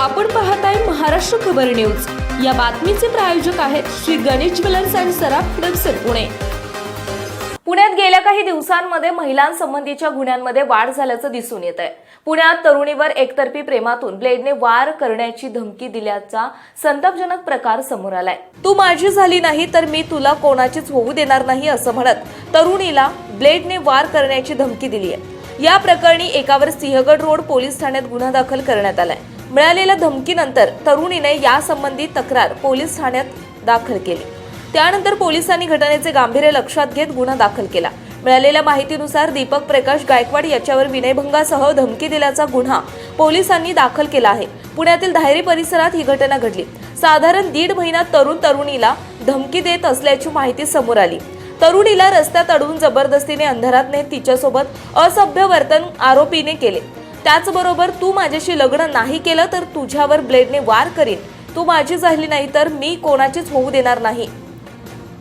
आपण पाहताय महाराष्ट्र खबर न्यूज. या बातमीचे प्रायोजक आहेत श्री गणेश ज्वेलर्स अँड सराफ हडपसर पुणे. पुण्यात गेल्या काही दिवसांमध्ये महिलांसंबंधीच्या गुन्ह्यांमध्ये वाढ झाल्याचं दिसून येत आहे पुण्यात तरुणीवर एकतर्फी प्रेमातून ब्लेडने वार करण्याची धमकी दिल्याचा संतापजनक प्रकार समोर आलाय. तू माझी झाली नाही तर मी तुला कोणाचीच होऊ देणार नाही असं म्हणत तरुणीला ब्लेडने वार करण्याची धमकी दिली आहे या प्रकरणी एकावर सिंहगड रोड पोलीस ठाण्यात गुन्हा दाखल करण्यात आलाय. मिळालेल्या धमकीनंतर तरुणीने यासंबंधी तक्रार पोलीस ठाण्यात दाखल केली. त्यानंतर पोलिसांनी घटनेचे गांभीर्य लक्षात घेत गुन्हा दाखल केला. मिळालेल्या माहितीनुसार दीपक प्रकाश गायकवाड याच्यावर विनयभंगासह धमकी दिल्याचा गुन्हा पोलिसांनी दाखल केला आहे. पुण्यातील धायरी परिसरात ही घटना घडली. साधारण दीड महिना तरुण तरुणीला धमकी देत असल्याची माहिती समोर आली. तरुणीला रस्त्यात अडवून जबरदस्तीने अंधारात नेत तिच्यासोबत असभ्य वर्तन आरोपीने केले. त्याचबरोबर तू माझ्याशी लग्न नाही केलं तर तुझ्यावर ब्लेडने वार करीन. तू माझी झाली नाही तर मी कोणाचीच होऊ देणार नाही.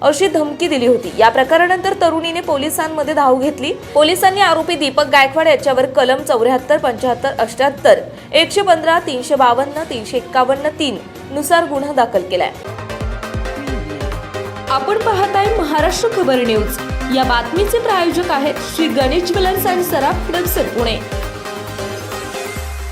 अशी धमकी दिली होती. या प्रकारानंतर तरुणीने पोलिसांमध्ये धाव घेतली. पोलिसांनी आरोपी दीपक गायकवाड याच्यावर कलम चौऱ्याहत्तर पंच्याहत्तर अठ्याहत्तर एकशे पंधरा तीनशे बावन्न तीनशे एक्कावन्न तीन नुसार गुन्हा दाखल केलाय. आपण पाहत आहे महाराष्ट्र खबर न्यूज. या बातमीचे प्रायोजक आहेत श्री गणेश ज्वेलर्स अँड सराफ हडपसर पुणे.